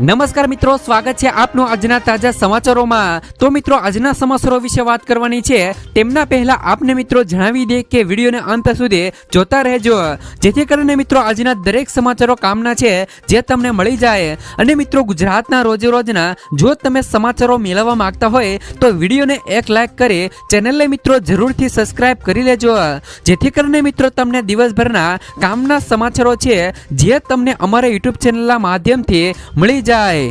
નમસ્કાર મિત્રો, સ્વાગત છે આપનું આજના તાજા સમાચારોમાં. તો મિત્રો, આજના સમાચારો વિશે વાત કરવાની છે. તેમના પહેલા આપને મિત્રો જણાવી દે કે વિડીયોને અંત સુધી જોતા રહેજો. જેથી કરીને મિત્રો, આજના દરેક સમાચારો કામના છે, જે તમને મળી જાય. અને મિત્રો, ગુજરાતના રોજે રોજના જો તમે સમાચારો મેળવવા માંગતા હોય, તો વિડીયોને એક લાઈક કરી ચેનલને મિત્રો જરૂરથી સબસ્ક્રાઇબ કરી લેજો. જેથી કરીને મિત્રો, તમને દિવસભરના કામના સમાચારો છે, જે તમને અમારા યુટ્યુબ ચેનલના માધ્યમથી મળી જાય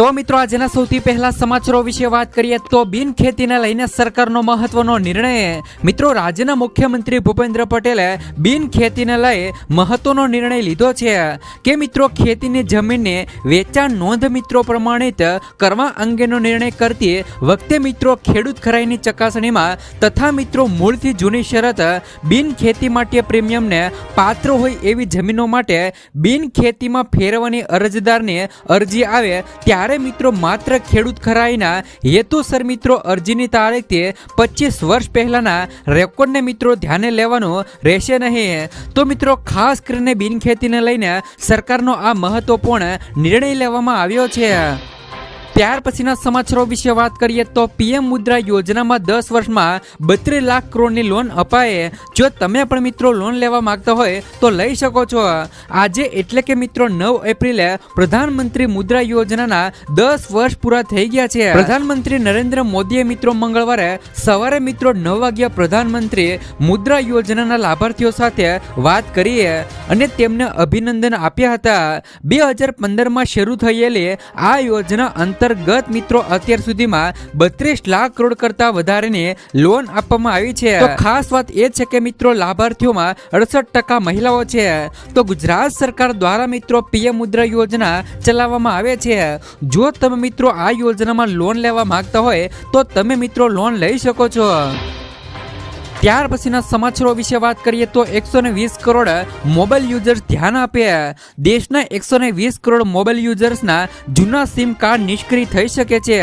તો મિત્રો આજના સૌથી પહેલા સમાચારો વિશે વાત કરીએ તો બિન ખેતીને લઈને સરકારનો મહત્વનો નિર્ણય. મિત્રો, રાજ્યના મુખ્યમંત્રી ભૂપેન્દ્ર પટેલે બિન ખેતીને લઈ મહત્વનો નિર્ણય લીધો છે. કે મિત્રો, ખેતીની જમીનને વેચાણ નોંધ મિત્રો પ્રમાણિત કરવા અંગેનો નિર્ણય કરતી વખતે મિત્રો ખેડૂત ખરાઈની ચકાસણીમાં તથા મિત્રો મૂળથી જૂની શરત બિન ખેતી માટે પ્રીમિયમને પાત્ર હોય એવી જમીનો માટે બિન ખેતીમાં ફેરવવાની અરજદારને અરજી આવે ત્યારે મિત્રો માત્ર ખેડૂત ખરાઈના હેતુસર મિત્રો અરજીની તારીખથી પચીસ વર્ષ પહેલાના રેકોર્ડને મિત્રો ધ્યાને લેવાનું રહેશે નહીં. તો મિત્રો ખાસ કરીને બિનખેતીને લઈને સરકારનો આ મહત્વપૂર્ણ નિર્ણય લેવામાં આવ્યો છે. ત્યાર પછીના સમાચારો વિશે વાત કરીએ તો પીએમ મુદ્રા યોજનામાં દસ વર્ષમાં બત્રીસ લાખ કરોડની લોન અપાય. જો તમે પણ મિત્રો લોન લેવા માંગતા હોય તો લઈ શકો છો. આજે એટલે કે મિત્રો નવ એપ્રિલે પ્રધાનમંત્રી મુદ્રા યોજનાના દસ વર્ષ પૂરા થઈ ગયા છે. પ્રધાનમંત્રી નરેન્દ્ર મોદીએ મિત્રો મંગળવારે સવારે મિત્રો નવ વાગ્યા પ્રધાનમંત્રી મુદ્રા યોજનાના લાભાર્થીઓ સાથે વાત કરી અને તેમને અભિનંદન આપ્યા હતા. બે હજાર પંદરમાં શરૂ થયેલી આ યોજના અંતર્ગત મિત્રો, અત્યાર સુધીમાં બત્રીસ લાખ કરોડ કરતા વધારેને લોન આપવામાં આવી છે. ખાસ વાત એ છે કે મિત્રો, લાભાર્થીઓમાં અડસઠ ટકા મહિલાઓ છે. તો ગુજરાત સરકાર દ્વારા મિત્રો, પીએમ મુદ્રા યોજના ચલાવવામાં આવે છે. જો તમે મિત્રો આ યોજનામાં લોન લેવા માંગતા હોય, તો તમે મિત્રો લોન લઈ શકો છો. ત્યાર પછીના સમાચારો વિશે વાત કરીએ તો એકસો વીસ કરોડ મોબાઈલ યુઝર્સ ધ્યાન આપે. દેશના એકસો વીસ કરોડ મોબાઈલ યુઝર્સના જૂના સિમ કાર્ડ નિષ્ક્રિય થઈ શકે છે.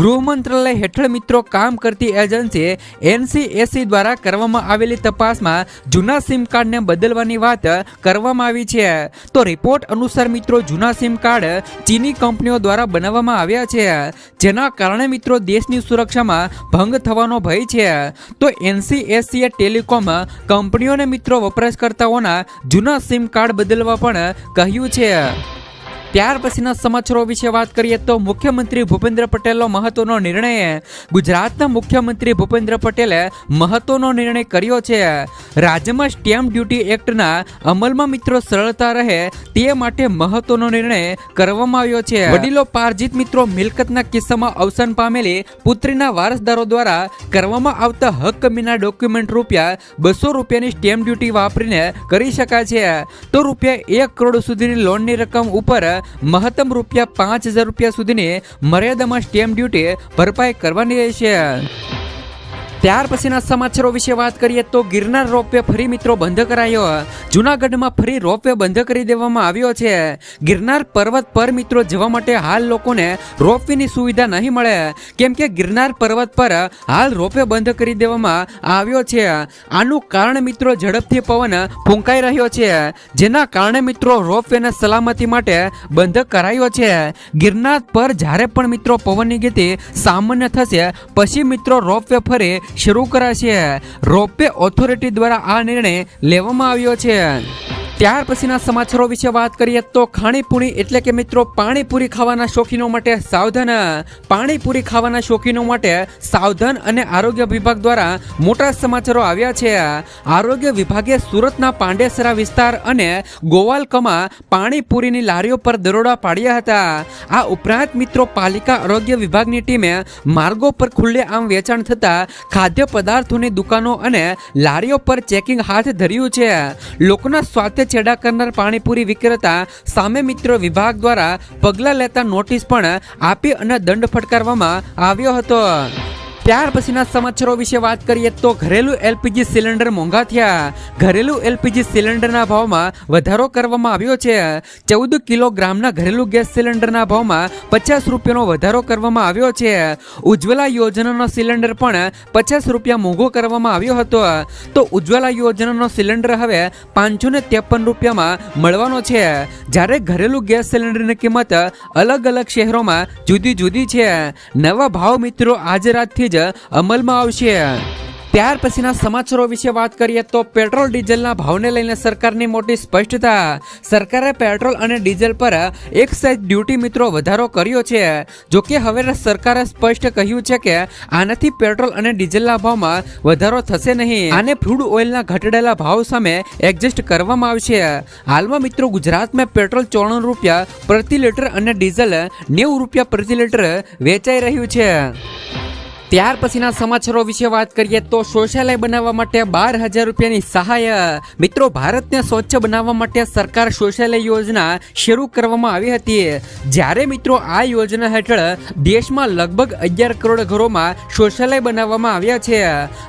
ગૃહ મંત્રાલય હેઠળ મિત્રો કામ કરતી એજન્સી એનસીએસી દ્વારા કરવામાં આવેલી તપાસમાં જૂના સિમ કાર્ડને બદલવાની વાત કરવામાં આવી છે. તો રિપોર્ટ અનુસાર મિત્રો જૂના સિમ કાર્ડ ચીની કંપનીઓ દ્વારા બનાવવામાં આવ્યા છે. જેના કારણે મિત્રો દેશની સુરક્ષામાં ભંગ થવાનો ભય છે. તો એનસી એસીએ ટેલિકોમ કંપનીઓને મિત્રો વપરાશકર્તાઓના જૂના સિમ કાર્ડ બદલવા પણ કહ્યું છે. ત્યાર પછીના સમાચારો વિશે વાત કરીએ તો મુખ્યમંત્રી ભૂપેન્દ્ર પટેલનો મહત્વનો નિર્ણય ગુજરાતના મુખ્યમંત્રી ભૂપેન્દ્ર પટેલે મહત્વનો નિર્ણય કર્યો છે. રાજ્યમાં સ્ટેમ્પ ડ્યુટી એક્ટના અમલમાં મિત્રો સરળતા રહે તે માટે મહત્વનો નિર્ણય કરવામાં આવ્યો છે. વડીલો પાર્જિત મિત્રો મિલકતના કિસ્સામાં અવસાન પામેલી પુત્રીના વારસદારો દ્વારા કરવામાં આવતા હક કમીના ડોક્યુમેન્ટ રૂપિયા બસો રૂપિયાની સ્ટેમ્પ ડ્યુટી વાપરીને કરી શકાય છે. તો રૂપિયા એક કરોડ સુધીની લોનની રકમ ઉપર મહત્તમ રૂપિયા પાંચ હજાર રૂપિયા સુધીની મર્યાદામાં સ્ટેમ્પ ડ્યુટી ભરપાઈ કરવાની રહેશે. ત્યાર પછીના સમાચારો વિશે વાત કરીએ તો ગિરનાર રોપવે ફરી મિત્રો બંધ કરાયો. જુનાગઢમાં ફરી રોપવે બંધ કરી દેવામાં આવ્યો છે. ગિરનાર પર્વત પર મિત્રો જવા માટે હાલ લોકોને રોપવેની સુવિધા નહીં મળે. કેમ કે ગિરનાર પર્વત પર હાલ રોપવે બંધ કરી દેવામાં આવ્યો છે. આનું કારણ મિત્રો ઝડપથી પવન ફૂંકાઈ રહ્યો છે. જેના કારણે મિત્રો રોપવેને સલામતી માટે બંધ કરાયો છે. ગિરનાર પર જ્યારે પણ મિત્રો પવનની ગતિ સામાન્ય થશે, પછી મિત્રો રોપવે ફરી શરૂ કરાશે. રોપવે ઓથોરિટી દ્વારા આ નિર્ણય લેવામાં આવ્યો છે. ત્યાર પછીના સમાચારો વિશે વાત કરીએ તો ખાણીપુરી એટલે કે મિત્રો પાણીપુરી ખાવાના શોખીનો માટે સાવધાન, પાણીપુરી ખાવાના શોખીનો માટે સાવધાન અને આરોગ્ય વિભાગ દ્વારા મોટા સમાચારો આવ્યા છે. આરોગ્ય વિભાગે સુરતના પાંડેસરા વિસ્તાર અને ગોવાલકમાં પાણીપુરીની લારીઓ પર દરોડા પાડ્યા હતા. આ ઉપરાંત મિત્રો પાલિકા આરોગ્ય વિભાગની ટીમે માર્ગો પર ખુલ્લે આમ વેચાણ થતા ખાદ્ય પદાર્થોની દુકાનો અને લારીઓ પર ચેકિંગ હાથ ધર્યું છે. લોકોના સ્વાસ્થ્ય છેડા કરનાર પાણીપુરી વિક્રેતા સામે મિત્રો વિભાગ દ્વારા પગલાં લેતા નોટિસ પણ આપી અને દંડ ફટકારવામાં આવ્યો હતો. ત્યાર પછીના સમાચારો વિશે વાત કરીએ તો ઘરેલું એલપીજી સિલિન્ડર મોંઘા થયા. ઘરેલું એલપીજી સિલિન્ડરના ભાવમાં વધારો કરવામાં આવ્યો છે. ચૌદ કિલોગ્રામના ઘરેલું ગેસ સિલિન્ડરના ભાવમાં પચાસ રૂપિયાનો વધારો કરવામાં આવ્યો છે. ઉજ્જવલા યોજનાનો સિલિન્ડર પણ પચાસ રૂપિયા મોંઘો કરવામાં આવ્યો હતો. તો ઉજ્જવલા યોજનાનો સિલિન્ડર હવે પાંચસો ને ત્રેપન રૂપિયામાં મળવાનો છે. જ્યારે ઘરેલું ગેસ સિલિન્ડરની કિંમત અલગ અલગ શહેરોમાં જુદી જુદી છે. નવા ભાવ મિત્રો, આજ રાતથી જ અમલમાં આવશે. ત્યાર પછીના સમાચારો વિશે વાત કરીએ તો પેટ્રોલ ડીઝલના ભાવને લઈને સરકારની મોટી સ્પષ્ટતા. સરકારે પેટ્રોલ અને ડીઝલ પર એક સાઇઝ ડ્યુટી મિત્રો વધારો કર્યો છે. જો કે હવે સરકારે સ્પષ્ટ કહ્યું છે કે આનાથી પેટ્રોલ અને ડીઝલના ભાવમાં વધારો થશે નહીં. આને ફ્રૂડ ઓઇલના ઘટાડેલા ભાવ સામે એડજસ્ટ કરવામાં આવશે. હાલમાં મિત્રો ગુજરાતમાં પેટ્રોલ ચોરાણું રૂપિયા પ્રતિ લીટર અને ડીઝલ નેવું રૂપિયા પ્રતિ લીટર વેચાઈ રહ્યું છે. ત્યાર પછીના સમાચારો વિશે વાત કરીએ તો શૌચાલય બનાવવા માટે બાર હજાર રૂપિયાની સહાય. મિત્રો, ભારતને સ્વચ્છ બનાવવા માટે સરકાર શૌચાલય યોજના શરૂ કરવામાં આવી હતી. જ્યારે મિત્રો, આ યોજના હેઠળ દેશમાં લગભગ અગિયાર કરોડ ઘરોમાં શૌચાલય બનાવવામાં આવ્યા છે.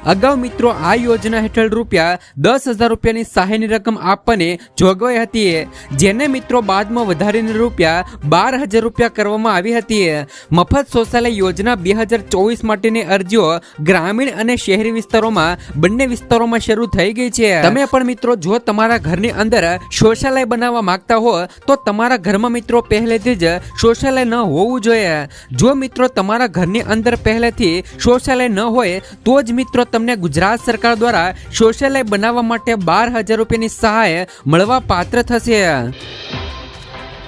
અગાઉ મિત્રો, આ યોજના હેઠળ રૂપિયા દસ હજાર રૂપિયાની સહાયની રકમ આપવાની જોગવાઈ હતી. જેને મિત્રો, બાદમાં વધારીને રૂપિયા બાર હજાર રૂપિયા કરવામાં આવી હતી. મફત શૌચાલય યોજના બે હજાર ચોવીસ માટેની અરજીઓ ગ્રામીણ અને શહેરી વિસ્તારોમાં, બંને વિસ્તારોમાં શરૂ થઈ ગઈ છે. તમે પણ મિત્રો, જો તમારા ઘરની અંદર શૌચાલય બનાવવા માંગતા હો, તો તમારા ઘરમાં મિત્રો પહેલેથી જ શૌચાલય ન હોવું જોઈએ. જો મિત્રો તમારા ઘરની અંદર પહેલેથી શૌચાલય ન હોય, તો જ મિત્રો તમને ગુજરાત સરકાર દ્વારા શૌચાલય બનાવવા માટે બાર હજાર રૂપિયાની સહાય મળવા પાત્ર થશે.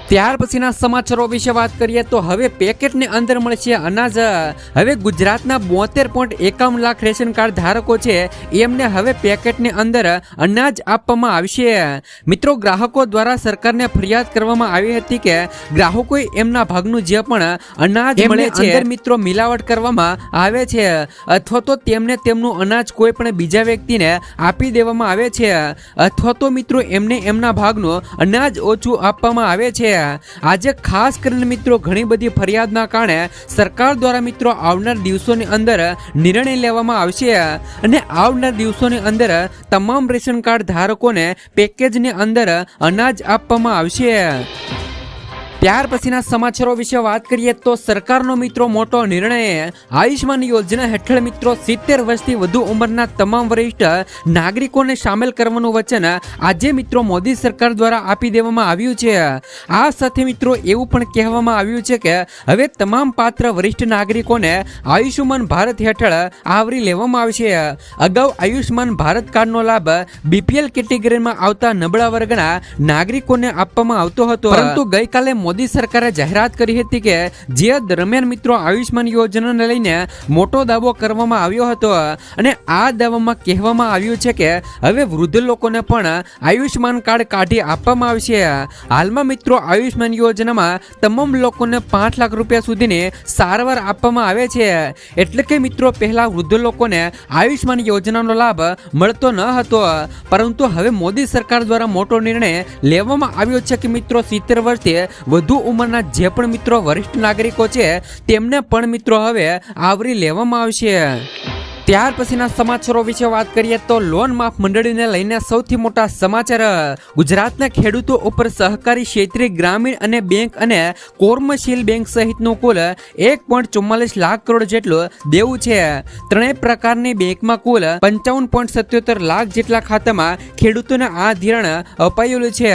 ત્યાર પછીના સમાચારો વિશે વાત કરીએ તો હવે પેકેટની અંદર મળશે અનાજ. હવે ગુજરાતના બોતેર પોઈન્ટ એકાવન લાખ રેશન કાર્ડ ધારકો છે. એમને હવે પેકેટની અંદર અનાજ આપવામાં આવશે. મિત્રો ગ્રાહકો દ્વારા સરકારને ફરિયાદ કરવામાં આવી હતી કે ગ્રાહકોએ એમના ભાગનું જે પણ અનાજ મળે છે મિત્રો મિલાવટ કરવામાં આવે છે. અથવા તો તેમને તેમનું અનાજ કોઈ પણ બીજા વ્યક્તિને આપી દેવામાં આવે છે. અથવા તો મિત્રો એમને એમના ભાગનું અનાજ ઓછું આપવામાં આવે છે. આજે ખાસ કરીને મિત્રો ઘણી બધી ફરિયાદના કારણે સરકાર દ્વારા મિત્રો આવનાર દિવસોની અંદર નિર્ણય લેવામાં આવશે અને આવનાર દિવસોની અંદર તમામ રેશન કાર્ડ ધારકોને પેકેજની અંદર અનાજ આપવામાં આવશે. ત્યાર પછીના સમાચારો વિશે વાત કરીએ તો સરકારનો મિત્રો મોટો નિર્ણય આયુષ્માન યોજના હેઠળ મિત્રો સિત્તેર વર્ષથી વધુ ઉંમરના તમામ વરિષ્ઠ નાગરિકોને સામેલ કરવાનું વચન આજે મિત્રો મોદી સરકાર દ્વારા આપી દેવામાં આવ્યું છે. આ સાથે મિત્રો એવું પણ કહેવામાં આવ્યું છે કે હવે તમામ પાત્ર વરિષ્ઠ નાગરિકોને આયુષ્યમાન ભારત હેઠળ આવરી લેવામાં આવશે. અગાઉ આયુષ્માન ભારત કાર્ડનો લાભ બીપીએલ કેટેગરીમાં આવતા નબળા વર્ગના નાગરિકોને આપવામાં આવતો હતો. પરંતુ ગઈકાલે મોદી સરકારે જાહેરાત કરી હતી કે જે દરમિયાન મિત્રો આયુષ્માન યોજનાને લઈને મોટો દાવો કરવામાં આવ્યો હતો અને આ દાવામાં કહેવામાં આવ્યું છે કે હવે વૃદ્ધ લોકોને પણ આયુષ્માન કાર્ડ કાઢી આપવામાં આવશે. હાલમાં મિત્રો આયુષ્માન યોજનામાં તમામ લોકોને પાંચ લાખ રૂપિયા સુધીની સારવાર આપવામાં આવે છે. એટલે કે મિત્રો પહેલા વૃદ્ધ લોકોને આયુષ્માન યોજનાનો લાભ મળતો ન હતો. પરંતુ હવે મોદી સરકાર દ્વારા મોટો નિર્ણય લેવામાં આવ્યો છે કે મિત્રો સિત્તેર વર્ષથી ઉંમરના જે પણ મિત્રો વરિષ્ઠ નાગરિકો છે તેમને પણ મિત્રો હવે આવરી લેવામાં આવશે. ત્યાર પછીના સમાચારો વિશે વાત કરીએ તો લોન માફ મંડળીને લઈને સૌથી મોટા સમાચાર, ગુજરાતના ખેડૂતો ઉપર સહકારી ક્ષેત્રે ગ્રામીણ અને બેંક અને કોર્મશીલ બેંક સહિતનું કુલ એક ચુમ્માલીસ લાખ કરોડ જેટલું દેવું છે. ત્રણેય પ્રકારની બેંકમાં કુલ પંચાવન પોઈન્ટ સત્યોતેર લાખ જેટલા ખાતામાં ખેડૂતોને આ ધિરાણ અપાયેલું છે.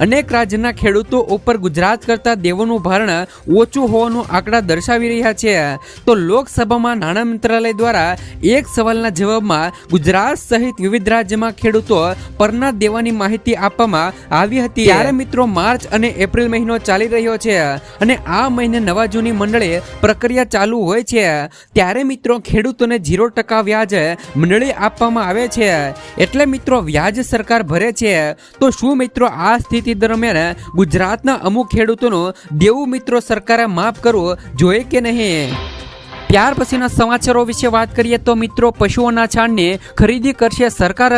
અનેક રાજ્યના ખેડૂતો ઉપર ગુજરાત કરતા દેવોનું ભારણ ઓછું હોવાનું આંકડા દર્શાવી રહ્યા છે. તો લોકસભામાં નાણાં મંત્રાલય દ્વારા એક સવાલના જવાબમાં ગુજરાત સહિત વિવિધ રાજ્યમાં ખેડૂતો પરના દેવાની માહિતી આપવામાં આવી હતી. ત્યારે મિત્રો માર્ચ અને એપ્રિલ મહિનો ચાલી રહ્યો છે અને આ મહિને નવા જૂની મંડળે પ્રક્રિયા ચાલુ હોય છે. ત્યારે મિત્રો ખેડૂતોને ઝીરો ટકા વ્યાજ મંડળી આપવામાં આવે છે. એટલે મિત્રો વ્યાજ સરકાર ભરે છે. તો શું મિત્રો આ સ્થિતિ દરમિયાન ગુજરાતના અમુક ખેડૂતોનું દેવું મિત્રો સરકારે માફ કરવું જોઈએ કે નહીં? ત્યાર પછીના સમાચારો વિશે વાત કરીએ તો મિત્રો, પશુઓના છાણની ખરીદી કરશે સરકાર.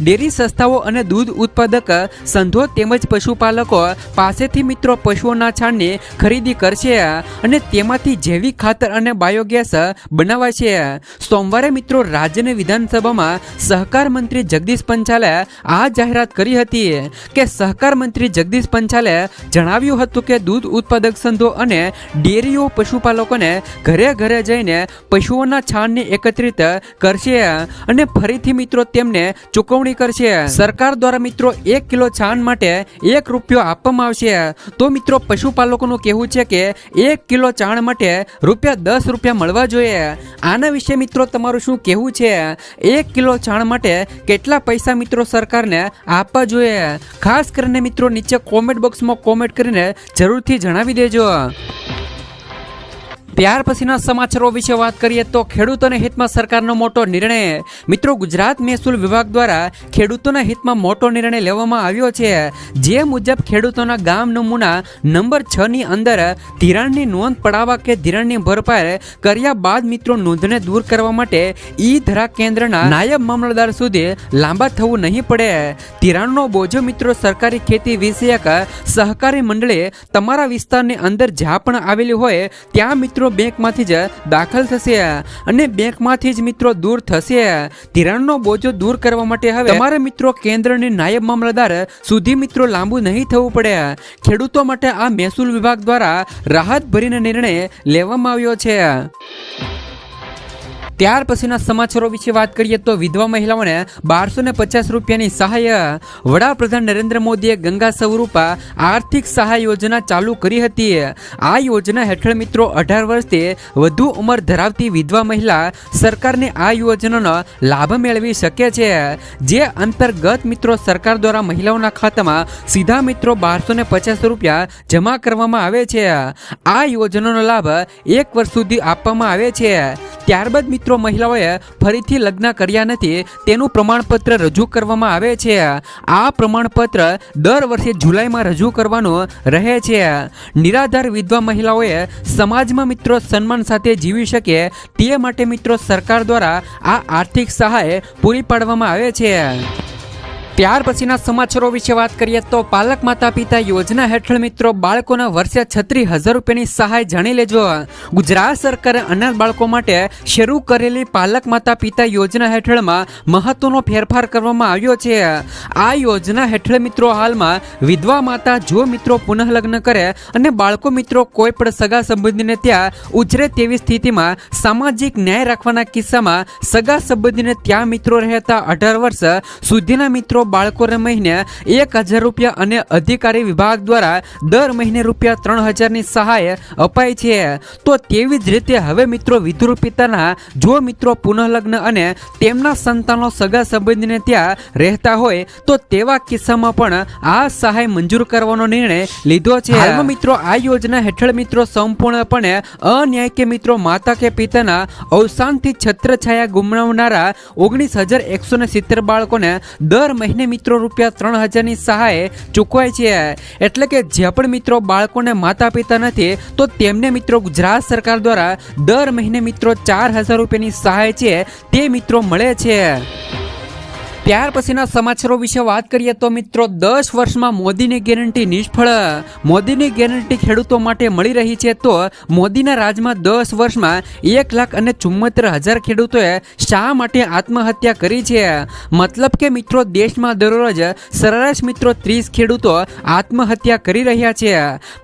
ડેરી સંસ્થાઓ અને દૂધ ઉત્પાદક સંઘો તેમજ પશુપાલકો પાસેથી મિત્રો પશુઓના છાણની ખરીદી કરશે અને તેમાંથી જૈવિક ખાતર અને બાયોગેસ બનાવાશે. સોમવારે મિત્રો, રાજ્યની વિધાનસભામાં સહકાર મંત્રી જગદીશ પંચાલે આ જાહેરાત કરી હતી કે સહકાર મંત્રી જગદીશ પંચાલે જણાવ્યું હતું કે દૂધ ઉત્પાદક સંઘો અને ડેરીઓ પશુપાલકોને ઘરે ઘરે જઈને પશુઓના છાણને એકત્રિત કરશે અને ફરીથી મિત્રો તેમને ચૂકવણી કરશે. સરકાર દ્વારા મિત્રો એક કિલો છાણ માટે એક રૂપિયો આપવામાં આવશે. તો મિત્રો પશુપાલકોનું કહેવું છે કે એક કિલો છાણ માટે રૂપિયા દસ રૂપિયા મળવા જોઈએ. આના વિશે મિત્રો તમારું શું કહેવું છે? એક કિલો છાણ માટે કેટલા પૈસા મિત્રો સરકારને આપવા જોઈએ? ખાસ કરીને મિત્રો નીચે કોમેન્ટ બોક્સમાં કોમેન્ટ કરીને જરૂરથી જણાવી દેજો. ત્યાર પછીના સમાચારો વિશે વાત કરીએ તો ખેડૂતોના હિતમાં સરકારનો મોટો નિર્ણય. મિત્રો, ગુજરાત મહેસૂલ વિભાગ દ્વારા ખેડૂતોના હિતમાં મોટો નિર્ણય લેવામાં આવ્યો છે. જે મુજબ ખેડૂતોના ગામ નમૂના નંબર છ ની અંદર ધિરાણની નોંધ પડાવવા કે ધિરાણની ભરપાઈ કર્યા બાદ મિત્રો નોંધને દૂર કરવા માટે ઈ ધરા કેન્દ્રના નાયબ મામલતદાર સુધી લાંબા થવું નહીં પડે. ધિરાણનો બોજો મિત્રો સરકારી ખેતી વિષયક સહકારી મંડળે તમારા વિસ્તારની અંદર જ્યાં પણ આવેલી હોય ત્યાં મિત્રો બેંકમાંથી જ દાખલ થશે અને બેંકમાંથી જ મિત્રો દૂર થશે. ધિરાણનો બોજો દૂર કરવા માટે હવે તમારે મિત્રો કેન્દ્રની નાયબ મામલતદાર સુધી મિત્રો લાંબુ નહીં થવું પડે. ખેડૂતો માટે આ મહેસૂલ વિભાગ દ્વારા રાહત ભરીને નિર્ણય લેવામાં આવ્યો છે. ત્યાર પછીના સમાચારો વિશે વાત કરીએ તો વિધવા મહિલાઓને બારસો ને પચાસ રૂપિયાની સહાય વડાપ્રધાન નરેન્દ્ર મોદીએ ગંગા સ્વરૂપા આર્થિક સહાય યોજના ચાલુ કરી હતી. આ યોજના હેઠળ મિત્રો અઢાર વર્ષથી વધુ ઉંમર ધરાવતી વિધવા મહિલા સરકારની આ યોજનાનો લાભ મેળવી શકે છે. જે અંતર્ગત મિત્રો સરકાર દ્વારા મહિલાઓના ખાતામાં સીધા મિત્રો બારસો ને પચાસ રૂપિયા જમા કરવામાં આવે છે. આ યોજનાનો લાભ એક વર્ષ સુધી આપવામાં આવે છે. ત્યારબાદ મિત્રો મહિલાઓએ ફરીથી લગ્ન કર્યા નથી. તેનું પ્રમાણપત્ર રજૂ કરવામાં આવે છે. આ પ્રમાણપત્ર દર વર્ષે જુલાઈમાં રજૂ કરવાનું રહે છે. નિરાધાર વિધવા મહિલાઓએ સમાજમાં મિત્રો સન્માન સાથે જીવી શકે તે માટે મિત્રો સરકાર દ્વારા આ આર્થિક સહાય પૂરી પાડવામાં આવે છે. ત્યાર પછીના સમાચારો વિશે વાત કરીએ તો પાલક માતા પિતા યોજના હેઠળ મિત્રો બાળકોના વર્ષે છત્રીસ હજાર રૂપિયાની સહાય જાણી લેજો. ગુજરાત સરકારે અનાથ બાળકો માટે શરૂ કરેલી પાલક માતા પિતા યોજના હેઠળમાં મહત્વનો ફેરફાર કરવામાં આવ્યો છે. આ યોજના હેઠળ મિત્રો હાલમાં વિધવા માતા જો મિત્રો પુનઃ લગ્ન કરે અને બાળકો મિત્રો કોઈ પણ સગા સંબંધીને ત્યાં ઉછરે તેવી સ્થિતિમાં સામાજિક ન્યાય રાખવાના કિસ્સામાં સગા સંબંધીને ત્યાં મિત્રો રહેતા અઢાર વર્ષ સુધીના મિત્રો બાળકોને મહિને એક હજાર રૂપિયા અને અધિકારી વિભાગ દ્વારા દર મહિને રૂપિયા ત્રણ હજારની સહાય અપાય છે. તો તેવી જ રીતે હવે મિત્રો વિધુર પિતાના જો મિત્રો પુનઃલગ્ન અને તેમના સંતાનો સગા સંબંધીને ત્યાં રહેતા હોય, તો તેવા કિસ્સામાં પણ આ સહાય મંજૂર કરવાનો નિર્ણય લીધો છે. મિત્રો આ યોજના હેઠળ મિત્રો સંપૂર્ણપણે અન્યાય કે મિત્રો માતા કે પિતાના અવસાનથી છત્રછાયા ગુમાવનારા ઓગણીસ હજાર એકસો ને સિત્તેર બાળકોને દર મહિને મિત્રો રૂપિયા ત્રણ હજારની સહાય ચૂકવાય છે. એટલે કે જે પણ મિત્રો બાળકોને માતા પિતા નથી, તો તેમને મિત્રો ગુજરાત સરકાર દ્વારા દર મહિને મિત્રો ચાર હજાર રૂપિયાની સહાય છે, તે મિત્રો મળે છે. ત્યાર પછીના સમાચારો વિશે વાત કરીએ તો મિત્રો, દસ વર્ષમાં મોદીની ગેરંટી નિષ્ફળ. મોદીની ગેરંટી ખેડૂતો માટે મળી રહી છે તો મોદીના રાજમાં દસ વર્ષમાં એક લાખ અને ચુમ્મોતેર હજાર ખેડૂતોએ શા માટે આત્મહત્યા કરી છે? મતલબ કે મિત્રો, દેશમાં દરરોજ સરેરાશ મિત્રો ત્રીસ ખેડૂતો આત્મહત્યા કરી રહ્યા છે.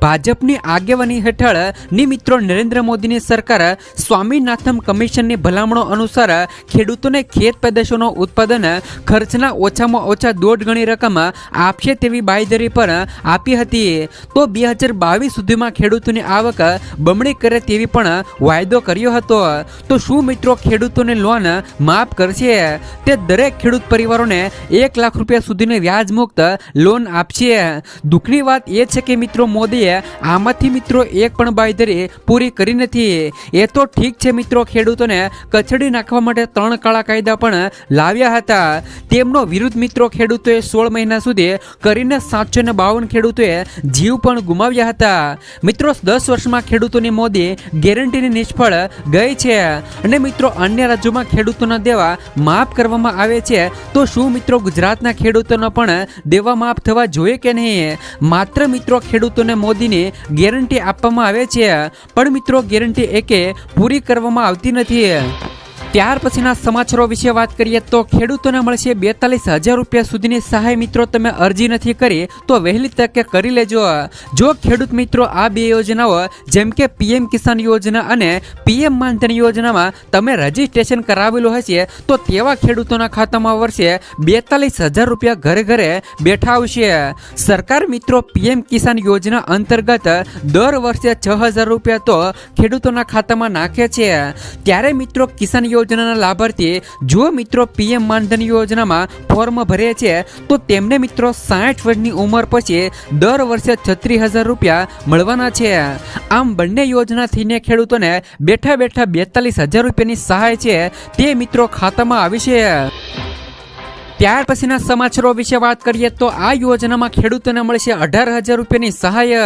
ભાજપની આગેવાની હેઠળની મિત્રો નરેન્દ્ર મોદીની સરકાર સ્વામીનાથન કમિશનની ભલામણો અનુસાર ખેડૂતોને ખેત પેદાશોનું ઉત્પાદન ખર્ચના ઓછામાં ઓછા દોઢ ગણી રકમ આપશે તેવી બાંયધરી પણ આપી હતી તો બે હજાર બાવીસ સુધીમાં ખેડૂતોની આવક બમણી કરે તેવી પણ વાયદો કર્યો હતો. તો શું મિત્રો ખેડૂતોને લોન માફ કરશે? તે દરેક ખેડૂત પરિવારોને એક લાખ રૂપિયા સુધીની વ્યાજ મુક્ત લોન આપશે. દુઃખની વાત એ છે કે મિત્રો મોદીએ આમાંથી મિત્રો એક પણ બાંયધરી પૂરી કરી નથી. એ તો ઠીક છે મિત્રો ખેડૂતોને કચડી નાખવા માટે ત્રણ કાળા કાયદા પણ લાવ્યા હતા. તેમનો વિરુદ્ધ મિત્રો ખેડૂતોએ સોળ મહિના સુધી કરીને સાતસો ને બાવન ખેડૂતોએ જીવ પણ ગુમાવ્યા હતા. મિત્રો, દસ વર્ષમાં ખેડૂતોની મોદી ગેરંટીની નિષ્ફળ ગઈ છે. અને મિત્રો, અન્ય રાજ્યોમાં ખેડૂતોના દેવા માફ કરવામાં આવે છે, તો શું મિત્રો ગુજરાતના ખેડૂતોનો પણ દેવા માફ થવા જોઈએ કે નહીં? માત્ર મિત્રો, ખેડૂતોને મોદીની ગેરંટી આપવામાં આવે છે, પણ મિત્રો, ગેરંટી એકે પૂરી કરવામાં આવતી નથી. ત્યાર પછીના સમાચારો વિશે વાત કરીએ તો ખેડૂતોને મળશે બેતાલીસ હજાર રૂપિયા સુધીની સહાય. મિત્રો, તમે અરજી નથી કરી, તો વહેલી તકે કરી લેજો. જો ખેડૂત મિત્રો, આ બે યોજનાઓ, જેમ કે પીએમ કિસાન યોજના અને પીએમ માનધન યોજનામાં તમે રજીસ્ટ્રેશન કરાવેલું હશે, તો તેવા ખેડૂતોના ખાતામાં વર્ષે બેતાલીસ હજાર રૂપિયા ઘરે ઘરે બેઠા આવશે. સરકાર મિત્રો, પીએમ કિસાન યોજના અંતર્ગત દર વર્ષે છ હજાર રૂપિયા તો ખેડૂતોના ખાતામાં નાખે છે. ત્યારે મિત્રો, કિસાન યોજનાના લાભાર્થી જો મિત્રો પીએમ માનધન યોજનામાં ફોર્મ ભરે છે, તો તેમને મિત્રો સાઠ વર્ષની ઉંમર પછી દર વર્ષે છત્રીસ હજાર રૂપિયા મળવાના છે. આમ બંને યોજનાથીને ખેડૂતોને બેઠા બેઠા બેતાલીસ હજાર રૂપિયાની સહાય છે તે મિત્રો ખાતામાં આવી છે. ત્યાર પછીના સમાચારો વિશે વાત કરીએ તો આ યોજનામાં ખેડૂતોને મળશે અઢાર હજાર રૂપિયાની સહાય.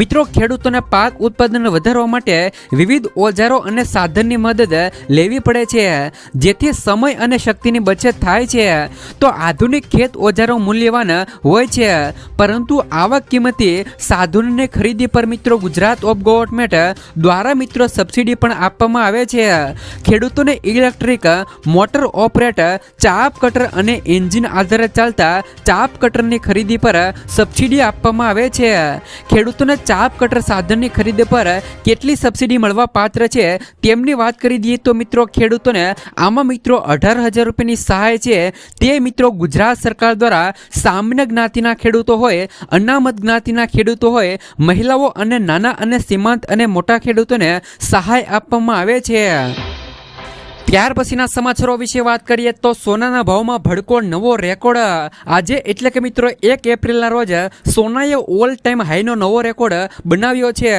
મિત્રો, ખેડૂતોને પાક ઉત્પાદન વધારવા માટે વિવિધ ઓજારો અને સાધનની મદદ લેવી પડે છે, જેથી સમય અને શક્તિની બચત થાય છે. તો આધુનિક ખેત ઓજારો મૂલ્યવાન હોય છે, પરંતુ આવા કિંમતી સાધનોની ખરીદી પર મિત્રો, ગુજરાત ઓફ ગવર્મેન્ટ દ્વારા મિત્રો સબસિડી પણ આપવામાં આવે છે. ખેડૂતોને electric motor operator, chaff cutter અને એન્જિન આધારે ચાલતા ચાપ કટરની ખરીદી પર સબસિડી આપવામાં આવે છે. ખેડૂતોને ચાપ કટર સાધનની ખરીદી પર કેટલી સબસિડી મળવા પાત્ર છે તેમની વાત કરી દઈએ તો મિત્રો ખેડૂતોને આમાં મિત્રો અઢાર હજાર રૂપિયાની સહાય છે. તે મિત્રો ગુજરાત સરકાર દ્વારા સામાન્ય જ્ઞાતિના ખેડૂતો હોય, અનામત જ્ઞાતિના ખેડૂતો હોય, મહિલાઓ અને નાના અને સીમાંત અને મોટા ખેડૂતોને સહાય આપવામાં આવે છે. ત્યાર પછીના સમાચારો વિશે વાત કરીએ તો સોનાના ભાવમાં ભડકો નવો રેકોર્ડ આજે એટલે કે મિત્રો એક એપ્રિલના રોજ સોનાએ ઓલ ટાઈમ હાઈનો નવો રેકોર્ડ બનાવ્યો છે.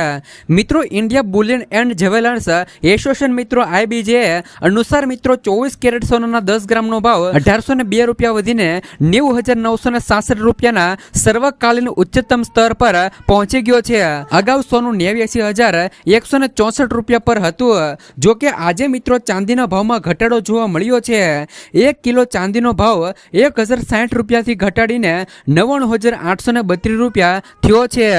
મિત્રો India bullion and jewellers association મિત્રો આઈબીજે અનુસાર મિત્રો ચોવીસ કેરેટ સોનાના દસ ગ્રામનો ભાવ અઢારસો ને બે રૂપિયા વધીને નેવું હજાર નવસો ને સાસઠ રૂપિયાના સર્વકાલીન ઉચ્ચતમ સ્તર પર પહોંચી ગયો છે. અગાઉ સોનું નેવ્યાસી હજાર એકસો ને ચોસઠ રૂપિયા પર હતું. જોકે આજે મિત્રો ચાંદીના ભાવમાં ઘટાડો જોવા મળ્યો છે. એક કિલો ચાંદીનો ભાવ એક હજાર સાઠ રૂપિયાથી ઘટાડીને નવ્વાણું હજાર આઠસો બત્રીસ રૂપિયા થયો છે.